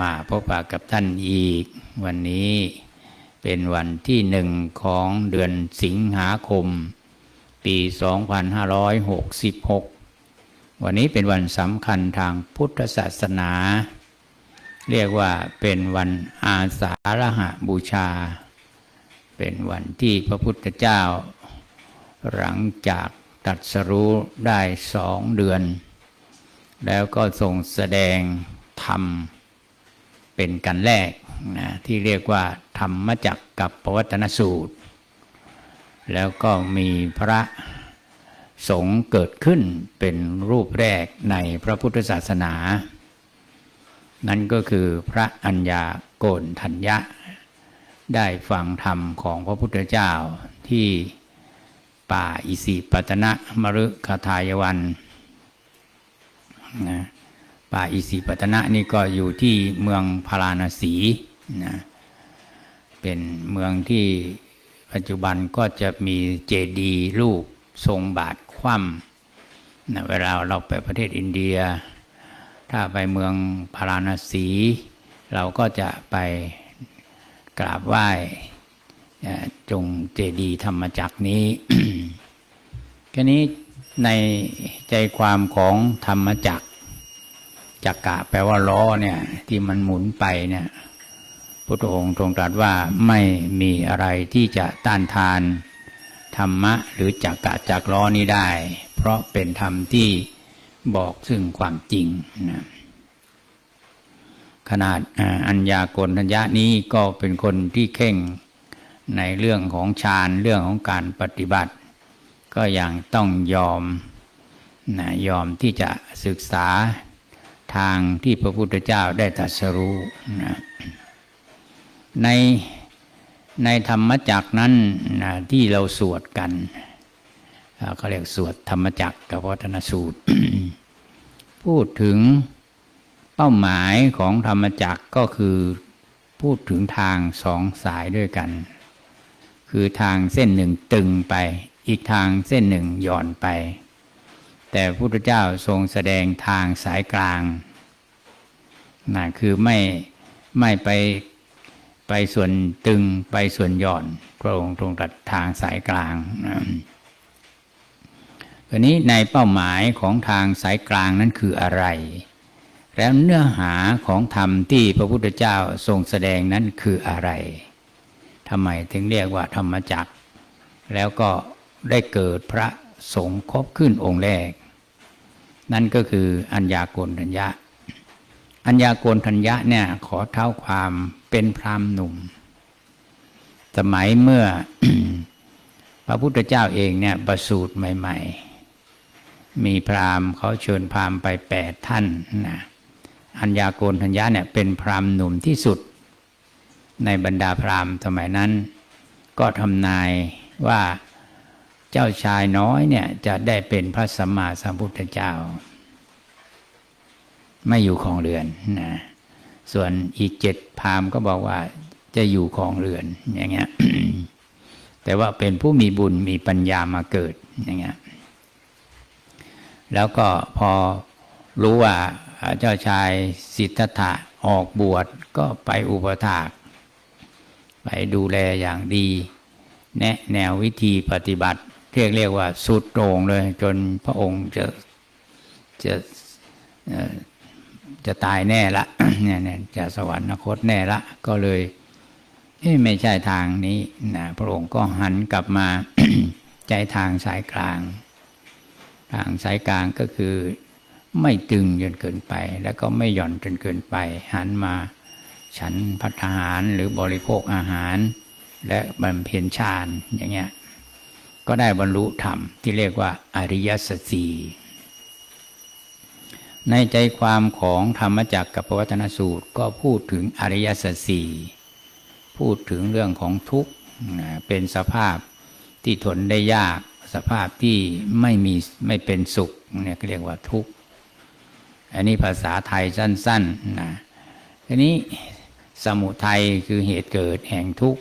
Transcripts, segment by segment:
มาพบปะกับท่านอีก วันนี้เป็นวันที่หนึ่งของเดือนสิงหาคม ปี 2566 วันนี้เป็นวันสำคัญทางพุทธศาสนา เรียกว่าเป็นวันอาสาฬหบูชา เป็นวันที่พระพุทธเจ้า หลังจากตัดสรู้ได้สองเดือน แล้วก็ทรงแสดงธรรม เป็นกันแรกนะที่เรียกว่า ธรรมจักกับปวัตนสูตร แล้วก็มีพระสงฆ์เกิดขึ้นเป็นรูปแรกในพระพุทธศาสนา นั่นก็คือพระอัญญาโกณทัญญะ ได้ฟังธรรมของพระพุทธเจ้าที่ป่าอิสิปตนะมรุคทายวันนะ ป่าอิสิปตนะนี่ก็อยู่ที่เมืองพาราณสีนะเป็นเมืองที่ปัจจุบันก็จะมีเจดีย์รูปทรงบาทคว่ำนะเวลาเราไปประเทศอินเดีย ถ้าไปเมืองพาราณสี เราก็จะไปกราบไหว้จงเจดีย์ธรรมจักรนี้แค่นี้ในใจความของธรรมจักร จักกะแปลว่าล้อเนี่ย ที่มันหมุนไปเนี่ยพระองค์ทรงตรัสว่าไม่มีอะไรที่จะต้านทานธรรมะหรือจักกะจักล้อนี้ได้ เพราะเป็นธรรมที่บอกซึ่งความจริงนะขนาดอัญญากณทัญญานี้ก็เป็นคนที่เข่งในเรื่องของฌานเรื่องของการปฏิบัติ ก็ยังต้องยอมนะยอมที่จะศึกษา ทางที่พระพุทธเจ้าได้ตรัสรู้นะในในธรรมจักนั้นนะที่เราสวดกันเขาเรียกสวดธรรมจักกับวัฒนสูตร พูดถึงเป้าหมายของธรรมจักก็คือพูดถึงทางสองสายด้วยกัน คือทางเส้นหนึ่งตึงไป อีกทางเส้นหนึ่งหย่อนไป แต่พระพุทธเจ้าทรงแสดงทางสายกลางนะคือไม่ไม่ไปไปส่วนตึงไปส่วนหย่อน พระองค์ทรงตัดทางสายกลางอันนี้ในเป้าหมายของทางสายกลางนั้นคืออะไร แล้วเนื้อหาของธรรมที่พระพุทธเจ้าทรงแสดงนั้นคืออะไรทำไมถึงเรียกว่าธรรมจักร แล้วก็ได้เกิดพระสงฆ์ครบขึ้นองค์แรก นั่นก็คืออัญญาโกณทัญญะ อัญญาโกณทัญญะเนี่ยขอเท้าความเป็นพรามหนุ่ม สมัยเมื่อพระพุทธเจ้าเองเนี่ยประสูติใหม่ ๆ มีพราหมณ์เขาเชิญพราหมณ์ไปแปดท่านนะอัญญาโกณทัญญะเนี่ยเป็นพราหมณ์หนุ่มที่สุด ในบรรดาพราหมณ์สมัยนั้น ก็ทำนายว่า จ้าชายน้อยเนี่ยจะได้เป็นพระสัมมาสัมพุทธเจ้า ไม่อยู่ของเรือนนะส่วนอีกเจ็ดพามก็บอกว่าจะอยู่ของเรือนอย่างเงี้ยแต่ว่าเป็นผู้มีบุญมีปัญญามาเกิดอย่างเงี้ยแล้วก็พอรู้ว่าเจ้าชายสิทธัตถะออกบวชก็ไปอุปถาก ไปดูแลอย่างดี แนะแนววิธีปฏิบัติ เรียกเรียกว่าสุดโต่งเลย จนพระองค์จะจะจะตายแน่ละเนี่ยจะสวรรคตแน่ละ ก็เลยไม่ใช่ทางนี้นะพระองค์ก็หันกลับมาใจทางสายกลาง ทางสายกลางก็คือไม่ตึงจนเกินไป แล้วก็ไม่หย่อนจนเกินไป หันมาฉันพัฒหารหรือบริโภคอาหาร และบำเพ็ญฌานอย่างเงี้ย ก็ได้บรรลุธรรมที่เรียกว่าอริยสัจสี่ในใจความของธรรมจักรกับปวัตนสูตรก็พูดถึงอริยสัจสี่พูดถึงเรื่องของทุกข์เป็นสภาพที่ทนได้ยาก สภาพที่ไม่มีไม่เป็นสุขเนี่ยเรียกว่าทุกข์อันนี้ภาษาไทยสั้นๆนะทีนี้สมุทัยคือเหตุเกิดแห่งทุกข์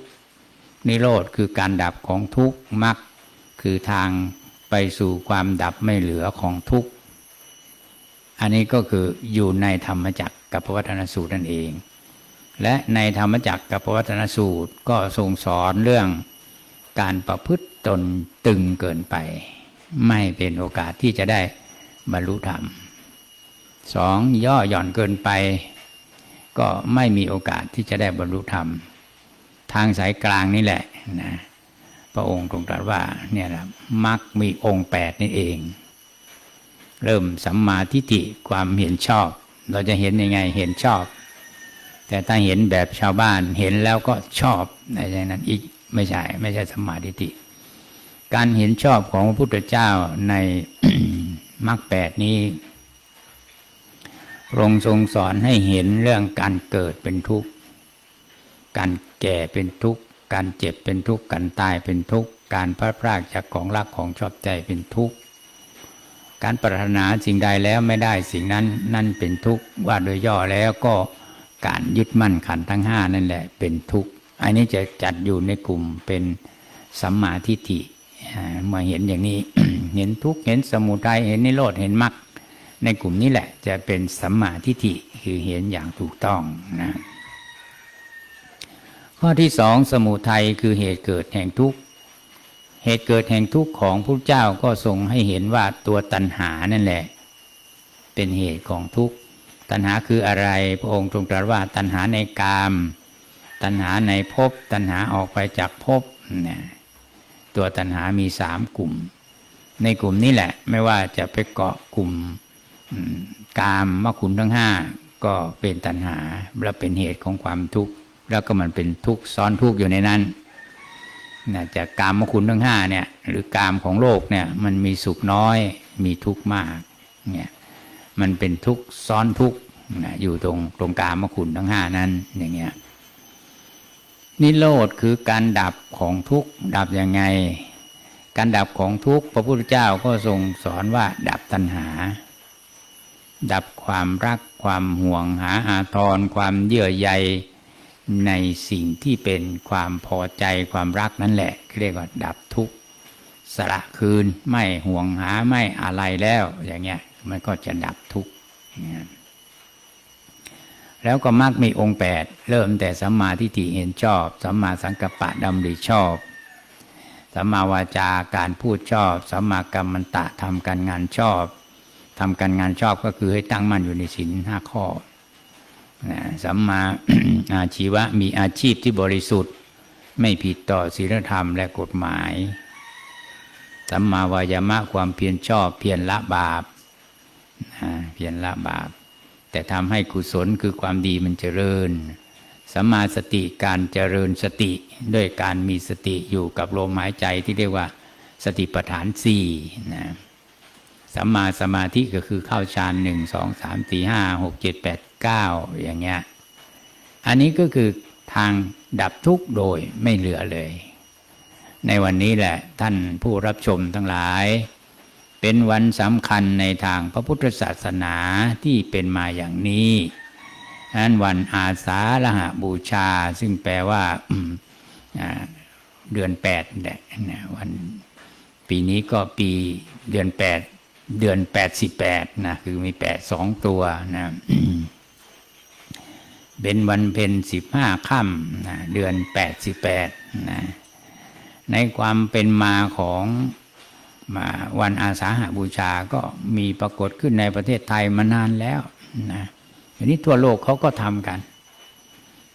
นิโรธคือการดับของทุกข์มรรค คือทางไปสู่ความดับไม่เหลือของทุกข์ อันนี้ก็คืออยู่ในธรรมจักรกับปวัตนสูตรนั่นเอง และในธรรมจักรกับปวัตนสูตรก็ทรงสอนเรื่องการประพฤติตนตึงเกินไป ไม่เป็นโอกาสที่จะได้บรรลุธรรมสองย่อหย่อนเกินไป ก็ไม่มีโอกาสที่จะได้บรรลุธรรม ทางสายกลางนี่แหละนะ พระองค์ทรงตรัสว่าเนี่ยนะมักมีองค์แปดนี่เอง เริ่มสัมมาทิฏฐิความเห็นชอบ เราจะเห็นยังไงเห็นชอบ แต่ถ้าเห็นแบบชาวบ้านเห็นแล้วก็ชอบในใจนั้นอีกไม่ใช่ไม่ใช่สัมมาทิฏฐิการเห็นชอบของพระพุทธเจ้าในมรรคแปดนี้พระองค์ทรงสอนให้เห็นเรื่องการเกิดเป็นทุกข์ การแก่เป็นทุกข์ การเจ็บเป็นทุกข์การตายเป็นทุกข์การพลาดพลาดจากของรักของชอบใจเป็นทุกข์การปรารถนาสิ่งใดแล้วไม่ได้สิ่งนั้นนั่นเป็นทุกข์ว่าโดยย่อแล้วก็การยึดมั่นขันทั้งห้านั่นแหละเป็นทุกข์อันนี้จะจัดอยู่ในกลุ่มเป็นสัมมาทิฏฐิอ่าเมื่อเห็นอย่างนี้ เห็นทุกข์เห็นสมุทัยเห็นนิโรธเห็นมรรคในกลุ่มนี้แหละจะเป็นสัมมาทิฏฐิคือเห็นอย่างถูกต้องนะ ข้อที่สองสมุทัยคือเหตุเกิดแห่งทุกข์เหตุเกิดแห่งทุกข์ของพระเจ้าก็ทรงให้เห็นว่าตัวตัณหานั่นแหละ เป็นเหตุของทุกข์ตัณหาคืออะไรพระองค์ทรงตรัสว่าตัณหาในกาม ตัณหาในภพตัณหาออกไปจากภพเนี่ยตัวตัณหามีสามกลุ่ม ในกลุ่มนี้แหละ ไม่ว่าจะไปเกาะกลุ่มกามมคุณทั้งห้าก็เป็นตัณหาและเป็นเหตุของความทุกข์ แล้วก็มันเป็นทุกซ้อนทุกอยู่ในนั้นนะจากกามมคุณทั้งห้าเนี่ย หรือกามของโลกเนี่ยมันมีสุขน้อย มีทุกข์มากเนี่ยมันเป็นทุกซ้อนทุกนะอยู่ตรงตรงกามคุณทั้งห้านั้นอย่างเงี้ยนิโรธคือการดับของทุกดับยังไง การดับของทุกพระพุทธเจ้าก็ทรงสอนว่าดับตัณหา ดับความรักความห่วงหาอาทรความเยื่อใย ในสิ่งที่เป็นความพอใจความรักนั่นแหละเรียกว่าดับทุกข์สละคืนไม่ห่วงหาไม่อะไรแล้ว อย่างเงี้ยมันก็จะดับทุกข์แล้วก็มักมีองค์แปดเริ่มแต่สัมมาทิฏฐิเห็นชอบสัมมาสังกัปปะดำริชอบสัมมาวาจาการพูดชอบสัมมากัมมันตะทำการงานชอบทำการงานชอบก็คือให้ตั้งมั่นอยู่ในศีลห้าข้อ สัมมาอาชีวะมีอาชีพที่บริสุทธิ์ ไม่ผิดต่อศีลธรรมและกฎหมาย สัมมาวายามะความเพียรชอบเพียรละบาปนะเพียรละบาป แต่ทำให้กุศลคือความดีมันเจริญสัมมาสติการเจริญสติด้วยการมีสติอยู่กับลมหายใจที่เรียกว่าสติปัฏฐานสี่นะ สัมมาสมาธิก็คือเข้าฌานหนึ่งสองสามสี่ห้าหกเจ็ดแปดเก้าอย่างเงี้ย อันนี้ก็คือทางดับทุกข์โดยไม่เหลือเลย ในวันนี้แหละท่านผู้รับชมทั้งหลาย เป็นวันสำคัญในทางพระพุทธศาสนาที่เป็นมาอย่างนี้นั้นวันอาสาฬหบูชา ซึ่งแปลว่าเดือนแปดแหละนะวันปีนี้ก็ปีเดือนแปด เดือนแปดสิบแปดนะคือมีแปดสองตัวนะเป็นวันเพ็ญสิบห้าค่ำนะเดือนแปดสิบแปดนะในความเป็นมาของมาวันอาสาหาบูชาก็มีปรากฏขึ้นในประเทศไทยมานานแล้วนะทีนี้ทั่วโลกเขาก็ทำกัน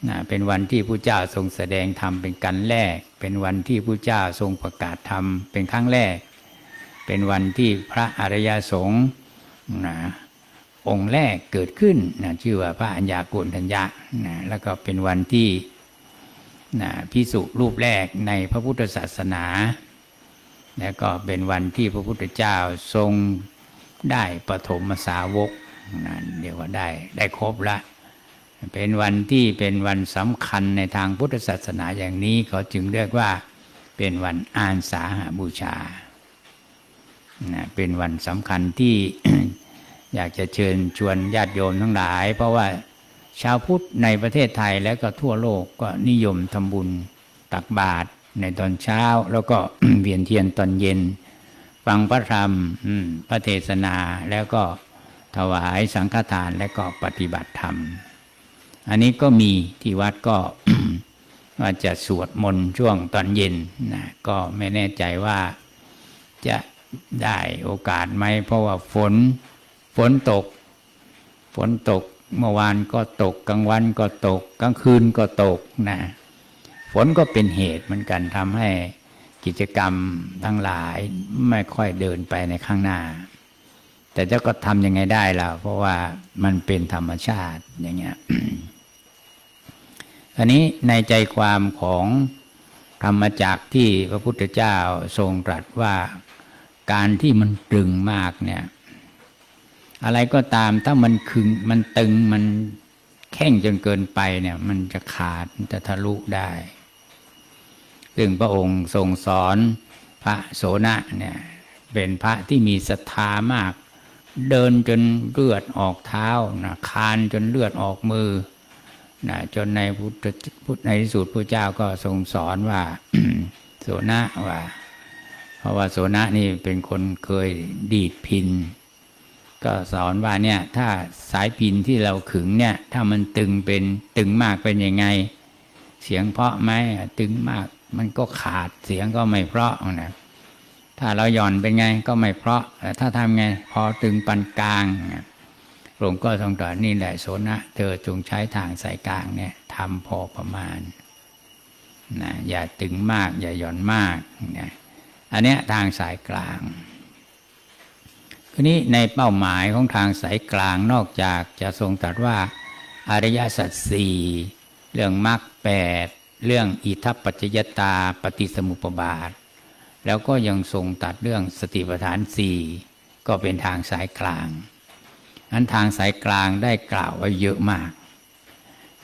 นะเป็นวันที่พระเจ้าทรงแสดงธรรมเป็นกันแรก เป็นวันที่พระเจ้าทรงประกาศธรรมเป็นครั้งแรก เป็นวันที่พระอริยสงฆ์นะองค์แรกเกิดขึ้นนะชื่อว่าพระอัญญาโกณทัญญะนะแล้วก็เป็นวันที่นะพิสุรูปแรกในพระพุทธศาสนา แล้วก็เป็นวันที่พระพุทธเจ้าทรงได้ปฐมสาวกนะเรียกว่าได้ได้ครบละ เป็นวันที่เป็นวันสำคัญในทางพุทธศาสนาอย่างนี้เขาจึงเรียกว่าเป็นวันอานสาหบูชา นะเป็นวันสำคัญที่อยากจะเชิญชวนญาติโยมทั้งหลาย เพราะว่าชาวพุทธในประเทศไทยและก็ทั่วโลกก็นิยมทำบุญตักบาตรในตอนเช้า แล้วก็เวียนเทียนตอนเย็น ฟังพระธรรมอืมพระเทศนาแล้วก็ถวายสังฆทานและก็ปฏิบัติธรรม อันนี้ก็มีที่วัดก็ว่าจะสวดมนต์ช่วงตอนเย็นนะก็ไม่แน่ใจว่าจะ ได้โอกาสไหม เพราะว่าฝนฝนตก ฝนตกเมื่อวานก็ตกกลางวันก็ตกกลางคืนก็ตกนะฝนก็เป็นเหตุเหมือนกันทำให้กิจกรรมทั้งหลายไม่ค่อยเดินไปในข้างหน้า แต่เจ้าก็ทำยังไงได้ล่ะ เพราะว่ามันเป็นธรรมชาติอย่างเงี้ยอันนี้ในใจความของธรรมจักที่พระพุทธเจ้าทรงตรัสว่า การที่มันตึงมากเนี่ย อะไรก็ตามถ้ามันขึงมันตึงมันแข็งจนเกินไปเนี่ย มันจะขาดมันจะทะลุได้ ซึ่งพระองค์ทรงสอนพระโสนะเนี่ย เป็นพระที่มีศรัทธามาก เดินจนเลือดออกเท้านะคานจนเลือดออกมือนะจนในพุทธพุทธในที่สุดพระเจ้าก็ทรงสอนว่าโสนะว่า เพราะว่าโสนะนี่เป็นคนเคยดีดพิน ก็สอนว่าเนี่ยถ้าสายพินที่เราขึงเนี่ย ถ้ามันตึงเป็นตึงมากเป็นยังไง เสียงเพาะไหมตึงมากมันก็ขาดเสียงก็ไม่เพราะนะถ้าเราหย่อนเป็นไงก็ไม่เพราะแต่ถ้าทำไงพอตึงปานกลางนะพระองก็ทรงตรัสนี่แหละโสนะ เธอจงใช้ทางสายกลางเนี่ยทำพอประมาณนะอย่าตึงมาก อย่าหย่อนมากนะ อันเนี้ยทางสายกลางทีนี้ในเป้าหมายของทางสายกลางนอกจากจะทรงตรัสว่าอริยสัจสี่เรื่องมรรคแปดเรื่องอิทัปปัจจยตาปฏิสมุปบาท แล้วก็ยังทรงตัดเรื่องสติปัฏฐานสี่ก็เป็นทางสายกลางอันทางสายกลางได้กล่าวไว้เยอะมาก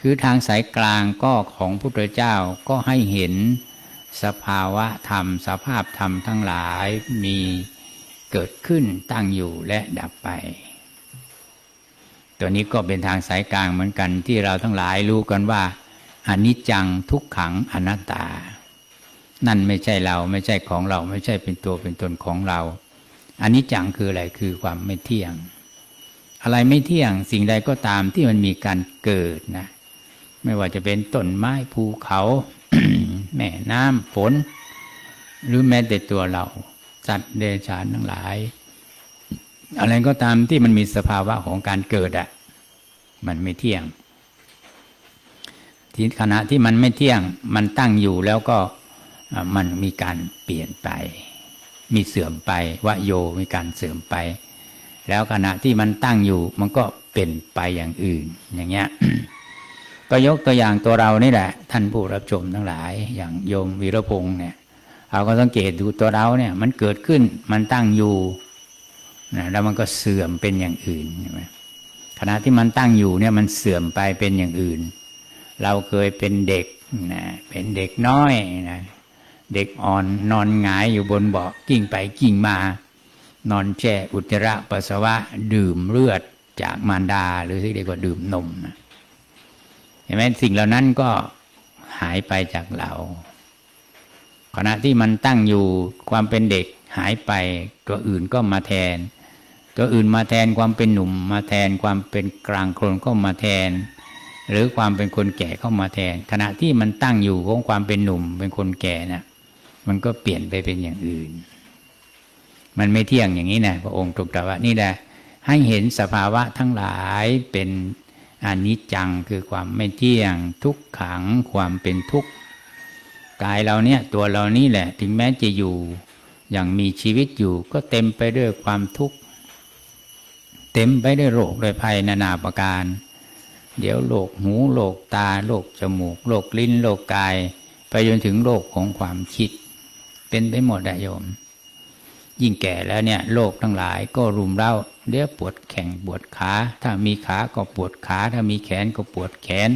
คือทางสายกลางก็ของพุทธเจ้าก็ให้เห็น สภาวะธรรม สภาพธรรมทั้งหลายมีเกิดขึ้นตั้งอยู่และดับไป ตัวนี้ก็เป็นทางสายกลางเหมือนกันที่เราทั้งหลายรู้กันว่าอนิจจังทุกขังอนัตตา นั่นไม่ใช่เราไม่ใช่ของเราไม่ใช่เป็นตัวเป็นตนของเราอนิจจังคืออะไรคือความไม่เที่ยง อะไรไม่เที่ยงสิ่งใดก็ตามที่มันมีการเกิดนะ ไม่ว่าจะเป็นต้นไม้ภูเขา แม่น้ำฝน หรือแม้แต่ตัวเราสัตว์เดรัจฉานทั้งหลาย อะไรก็ตามที่มันมีสภาวะของการเกิดอะมันไม่เที่ยงทีขณะที่มันไม่เที่ยงมันตั้งอยู่แล้วก็มันมีการเปลี่ยนไป มีเสื่อมไปวโยมีการเสื่อมไป แล้วขณะที่มันตั้งอยู่มันก็เป็นไปอย่างอื่นอย่างเงี้ย ก็ยกตัวอย่างตัวเรานี่แหละ ท่านผู้รับชมทั้งหลาย อย่างโยมวีรพงษ์เนี่ยเราก็สังเกตดูตัวเราเนี่ย มันเกิดขึ้นมันตั้งอยู่นะแล้วมันก็เสื่อมเป็นอย่างอื่นใช่ไหมขณะที่มันตั้งอยู่เนี่ยมันเสื่อมไปเป็นอย่างอื่น เราเคยเป็นเด็กนะเป็นเด็กน้อยนะเด็กอ่อนนอนหงายอยู่บนเบาะกิ้งไปกิ้งมา นอนแช่อุจจาระปัสสาวะดื่มเลือดจากมารดา หรือที่เรียกว่าดื่มนมนะ เห็นไหมสิ่งเหล่านั้นก็หายไปจากเรา ขณะที่มันตั้งอยู่ความเป็นเด็กหายไป ตัวอื่นก็มาแทน ตัวอื่นมาแทนความเป็นหนุ่มมาแทนความเป็นกลางคนก็มาแทน หรือความเป็นคนแก่เข้ามาแทน ขณะที่มันตั้งอยู่ของความเป็นหนุ่มเป็นคนแก่นะ่ะมันก็เปลี่ยนไปเป็นอย่างอื่น มันไม่เที่ยงอย่างนี้นะพระองค์ตรัสว่านี่แหละให้เห็นสภาวะทั้งหลายเป็น อนิจจังคือความไม่เที่ยงทุกขังความเป็นทุกข์กายเราเนี่ยตัวเรานี่แหละ ถึงแม้จะอยู่อย่างมีชีวิตอยู่ก็เต็มไปด้วยความทุกข์เต็มไปด้วยโรคโดยภัยนานาประการ เดี๋ยวโรคหูโรคตาโรคจมูกโรคลิ้นโรคกาย ไปจนถึงโรคของความคิด เป็นไปหมดอะโยม ยิ่งแก่แล้วเนี่ยโรคทั้งหลายก็รุมเร้า เดี๋ยวปวดแข้งปวดขา ถ้ามีขาก็ปวดขา ถ้ามีแขนก็ปวดแขน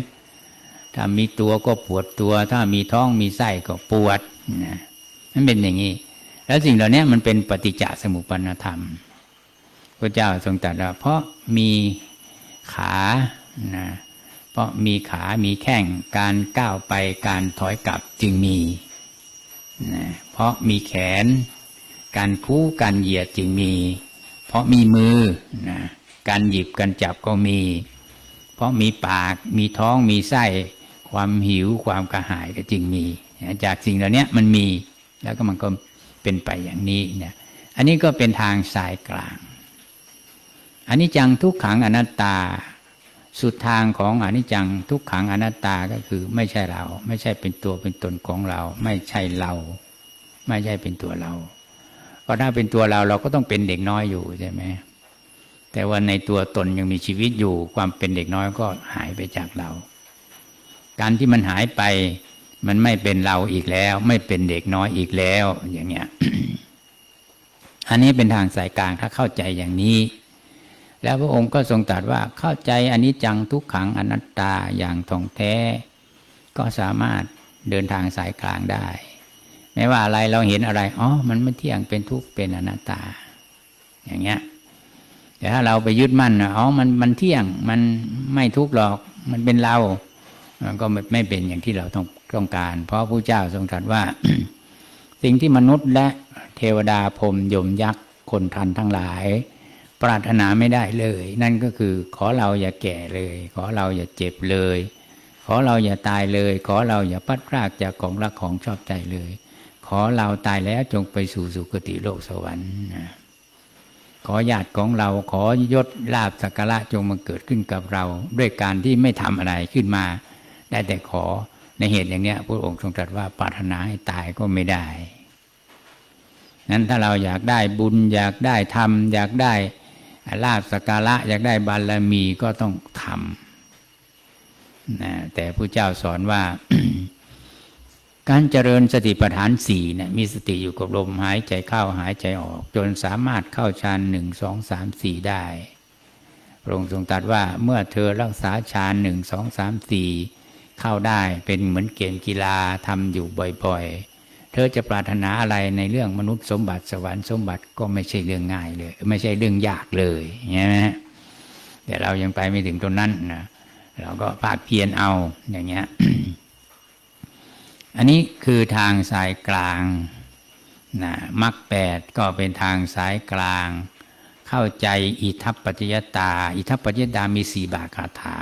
ถ้ามีตัวก็ปวดตัว ถ้ามีท้องมีไส้ก็ปวดนะนั่นเป็นอย่างนี้ แล้วสิ่งเหล่านี้มันเป็นปฏิจจสมุปปนธรรมพระเจ้าทรงตรัสว่าเพราะมีขานะเพราะมีขามีแข้งการก้าวไปการถอยกลับจึงมีนะเพราะมีแขน การคู่การเหยียดจึงมี เพราะมีมือนะการหยิบการจับก็มี เพราะมีปากมีท้องมีไส้ ความหิวความกระหายก็จึงมี จากสิ่งเหล่านี้มันมีแล้วก็มันก็เป็นไปอย่างนี้เนี่ยอันนี้ก็เป็นทางสายกลางอันนี้จังทุกขังอนัตตา สุดทางของอนิจจังทุกขังอนัตตาก็คือไม่ใช่เรา ไม่ใช่เป็นตัวเป็นตนของเรา ไม่ใช่เรา ไม่ใช่เป็นตัวเรา พราะถ้าเป็นตัวเราเราก็ต้องเป็นเด็กน้อยอยู่ใช่ไหมแต่ว่าในตัวตนยังมีชีวิตอยู่ ความเป็นเด็กน้อยก็หายไปจากเรา การที่มันหายไป มันไม่เป็นเราอีกแล้ว ไม่เป็นเด็กน้อยอีกแล้ว อย่างเงี้ย อันนี้เป็นทางสายกลางถ้าเข้าใจอย่างนี้ แล้วพระองค์ก็ทรงตรัสว่าเข้าใจอันนี้จังทุกขังอนัตตาอย่างท่องแท้ ก็สามารถเดินทางสายกลางได้ ไม่ว่าอะไรเราเห็นอะไรอ๋อมันไม่เที่ยงเป็นทุกข์เป็นอนัตตา อย่างเงี้ยแต่ถ้าเราไปยึดมั่นอ๋อมันมันเที่ยงมันไม่ทุกข์หรอก มันเป็นเรา มันก็ไม่เป็นอย่างที่เราต้องต้องการ เพราะพระเจ้าทรงตรัสว่า สิ่งที่มนุษย์และเทวดาพรมยมยักษ์คนทันทั้งหลาย ปรารถนาไม่ได้เลย นั่นก็คือ ขอเราอย่าแก่เลย ขอเราอย่าเจ็บเลย ขอเราอย่าตายเลย ขอเราอย่าพัดพรากจากของรักของชอบใจเลย ขอเราตายแล้วจงไปสู่สุคติโลกสวรรค์ขอญาติของเราขอยศลาบสักการะจงมาเกิดขึ้นกับเรา ด้วยการที่ไม่ทำอะไรขึ้นมา ได้แต่ขอในเหตุอย่างเนี้ยพระองค์ทรงตรัสว่าปรารถนาให้ตายก็ไม่ได้ นั้นถ้าเราอยากได้บุญอยากได้ธรรมอยากได้ลาบสกการะอยากได้บารมีก็ต้องทำนะแต่พระเจ้าสอนว่า การเจริญสติปัฏฐานสี่เนี่ยมีสติอยู่กับลมหายใจเข้าหายใจออก จนสามารถเข้าฌานหนึ่งสองสามสี่ได้พระองค์ทรงตรัสว่าเมื่อเธอรักษาฌานหนึ่งสองสามสี่เข้าได้เป็นเหมือนเกมกีฬาทำอยู่บ่อยๆ เธอจะปรารถนาอะไรในเรื่องมนุษย์สมบัติสวรรค์สมบัติก็ไม่ใช่เรื่องง่ายเลย ไม่ใช่เรื่องยากเลยใช่ไหมแต่เรายังไปไม่ถึงตรงนั้นนะเราก็ภาคเพียรเอาอย่างเงี้ย อันนี้คือทางสายกลางนะมรรคแปดก็เป็นทางสายกลาง เข้าใจอิทัปปัจยตา อิทัปปัจยตามีสี่บาคาถา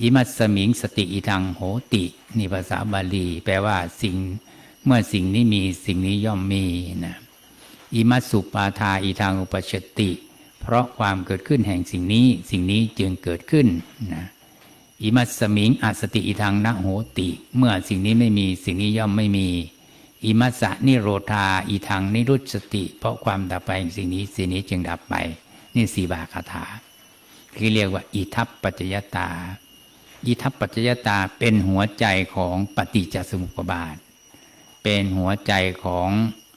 อิมัสสมิงสติอิทังโหตินี่ภาษาบาลี แปลว่าสิ่งเมื่อสิ่งนี้มีสิ่งนี้ย่อมมีนะอิมัสสุปาทาอิทังอุปชติ เพราะความเกิดขึ้นแห่งสิ่งนี้สิ่งนี้จึงเกิดขึ้นนะ อิมัสสมิงอสติอิทังนะโหติ เมื่อสิ่งนี้ไม่มีสิ่งนี้ย่อมไม่มีอิมัสะนิโรธาอิทังนิรุตสติ เพราะความดับไปสิ่งนี้สิ่งนี้จึงดับไป นี่สีบาคาถาที่เรียกว่า อิทัปปัจจยตา อิทัปปัจจยตาเป็นหัวใจของปฏิจจสมุปบาท เป็นหัวใจของ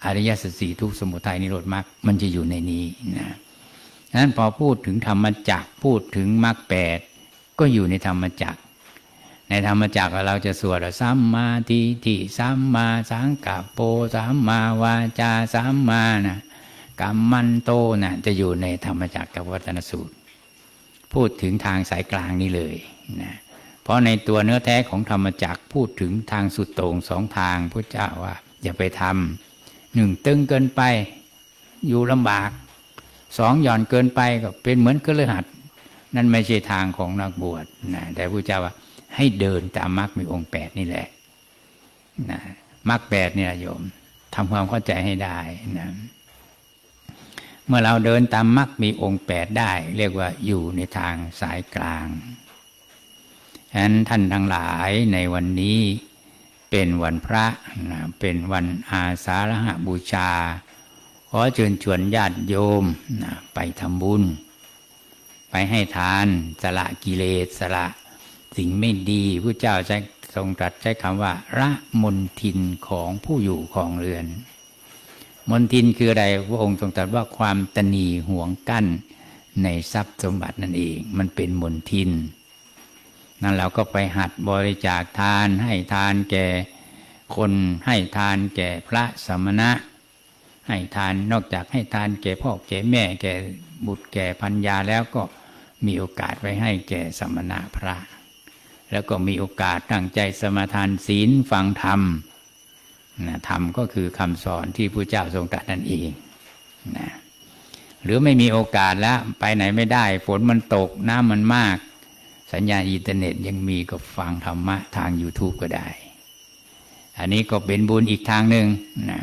อริยสัจสีทุกสมุทัยนิโรธมรรคมันจะอยู่ในนี้นะนั้นพอพูดถึงธรรมจักพูดถึงมรรคแปด ก็อยู่ในธรรมจักร ในธรรมจักรเราจะสวดสัมมาทิฏฐิสัมมาสังกัปโปสัมมาวาจาสัมมานะกัมมันโตนะจะอยู่ในธรรมจักรกับวัฒนสูตร พูดถึงทางสายกลางนี้เลยนะเพราะในตัวเนื้อแท้ของธรรมจักรพูดถึงทางสุดโต่งสองทางพระเจ้าว่า อย่าไปทำหนึ่งตึงเกินไปอยู่ลำบากสองหย่อนเกินไปก็เป็นเหมือนกระหัด นั่นไม่ใช่ทางของนักบวชนะแต่พระเจ้าว่า ให้เดินตามมรรคมีองค์แปดนี่แหละนะมรรคแปดเนี่ยโยมทำความเข้าใจให้ได้นะเมื่อเราเดินตามมรรคมีองค์แปดได้ เรียกว่าอยู่ในทางสายกลางฉะนั้นท่านทั้งหลายในวันนี้เป็นวันพระนะเป็นวันอาสาฬหบูชา ขอเชิญชวนญาติโยมนะไปทำบุญ ไปให้ทาน สละกิเลสสละสิ่งไม่ดีพระเจ้าใช้ทรงตรัสใช้คำว่า ระมนทินของผู้อยู่ของเรือน มนทินคืออะไรพระองค์ทรงตรัสว่าความตนีห่วงกั้นในทรัพย์สมบัตินั่นเอง มันเป็นมนทิน นั่นเราก็ไปหัดบริจาคทาน ให้ทานแก่คนให้ทานแก่พระสมณะ ให้ทานนอกจากให้ทานแก่พ่อแก่แม่แก่บุตรแก่พัญญาแล้วก็ มีโอกาสไปให้แก่สมณะพระ แล้วก็มีโอกาสตั้งใจสมาทานศีลฟังธรรมนะธรรมก็คือคำสอนที่พระเจ้าทรงตรัสนั่นเองนะหรือไม่มีโอกาสแล้วไปไหนไม่ได้ ฝนมันตกน้ำมันมาก สัญญาณอินเทอร์เน็ตยังมีก็ฟังธรรมะทาง YouTube ก็ได้ อันนี้ก็เป็นบุญอีกทางหนึ่งนะ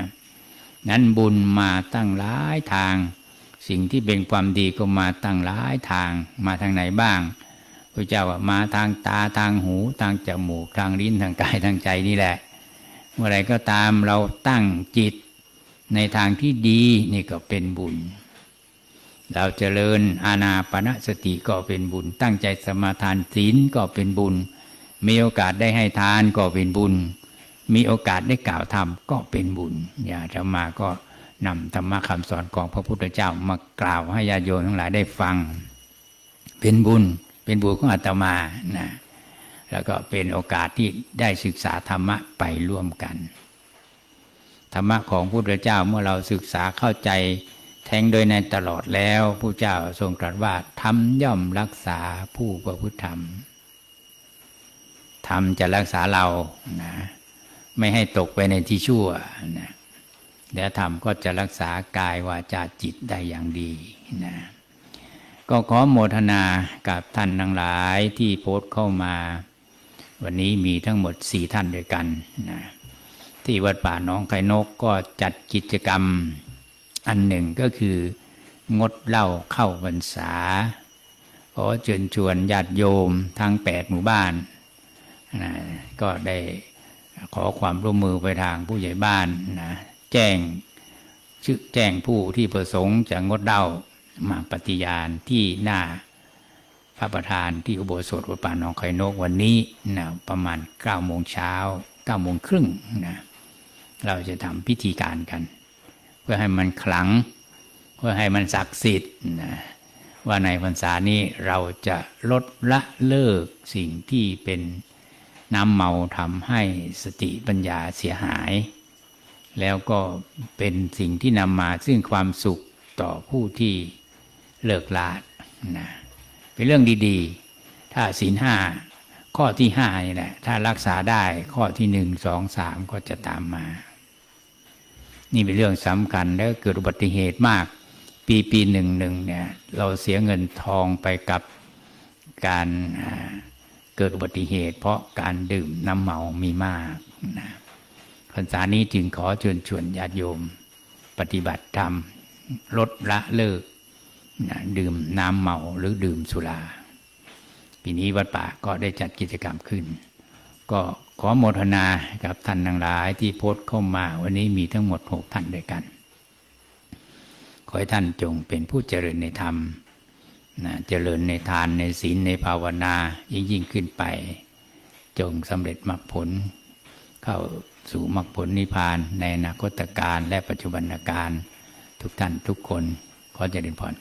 นั้นบุญมาตั้งหลายทาง สิ่งที่เป็นความดีก็มาตั้งหลายทางมาทางไหนบ้างพระเจ้าว่ามาทางตาทางหู ทางจมูกทางลิ้นทางกายทางใจนี่แหละ เมื่อไรก็ตามเราตั้งจิตในทางที่ดีนี่ก็เป็นบุญ เราเจริญอาณาปณะสติก็เป็นบุญ ตั้งใจสมาทานศีลก็เป็นบุญ มีโอกาสได้ให้ทานก็เป็นบุญ มีโอกาสได้กล่าวธรรมก็เป็นบุญอย่าจะมาก็ นำธรรมะคำสอนของพระพุทธเจ้ามากล่าวให้ญาติโยมทั้งหลายได้ฟัง เป็นบุญเป็นบุญของอาตมานะแล้วก็เป็นโอกาสที่ได้ศึกษาธรรมะไปร่วมกัน ธรรมะของพระพุทธเจ้าเมื่อเราศึกษาเข้าใจแทงโดยในตลอดแล้วผู้เจ้าทรงตรัสว่าธรรมย่อมรักษาผู้ประพฤติธรรมธรรมจะรักษาเรานะไม่ให้ตกไปในที่ชั่วนะ แล้วธรรมก็จะรักษากายวาจาจิตได้อย่างดีนะก็ขอโมทนากับท่านทั้งหลายที่โพสต์เข้ามา วันนี้มีทั้งหมดสี่ท่านด้วยกันนะที่วัดป่าน้องไข่นกก็จัดกิจกรรมอันหนึ่งก็คืองดเหล้าเข้าพรรษาขอเชิญชวนญาติโยมทั้งแปดหมู่บ้านนะก็ได้ขอความร่วมมือไปทางผู้ใหญ่บ้านนะ แจ้งชื่อแจ้งผู้ที่ประสงค์จะงดเหล้ามาปฏิญาณที่หน้าพระประธานที่อุโบสถวัดป่าหนองไข่นกวันนี้นะประมาณ9โมงเช้า9โมงครึ่งนะเราจะทำพิธีการกัน เพื่อให้มันขลัง เพื่อให้มันศักดิ์สิทธิ์นะว่าในพรรษานี้เราจะลดละเลิกสิ่งที่เป็นน้ำเมาทำให้สติปัญญาเสียหาย แล้วก็เป็นสิ่งที่นำมาซึ่งความสุขต่อผู้ที่เลิกลาดนะเป็นเรื่องดีๆ ถ้าศีลห้าข้อที่ห้านี่แหละถ้ารักษาได้ข้อที่หนึ่งสองสามก็จะตามมา นี่เป็นเรื่องสำคัญแล้วเกิดอุบัติเหตุมาก ปีปีหนึ่งหนึ่งเนี่ยเราเสียเงินทองไปกับการเกิดอุบัติเหตุ เพราะการดื่มน้ำเมามีมากนะ พรรษานี้จึงขอเชิญชวนญาติโยม ปฏิบัติธรรม ลดละเลิกนะดื่มน้ำเมาหรือดื่มสุรา ปีนี้วัดป่าก็ได้จัดกิจกรรมขึ้น ก็ขอโมทนากับท่านทั้งหลายที่โพสต์เข้ามาวันนี้มีทั้งหมดหกท่านด้วยกัน ขอให้ท่านจงเป็นผู้เจริญในธรรมนะเจริญในทานในศีลในภาวนายิ่งยิ่งขึ้นไป จงสำเร็จมรรคผล เข้า สู่มรรคผลนิพพานในอนาคตการและปัจจุบันการ ทุกท่านทุกคนขอเจริญพร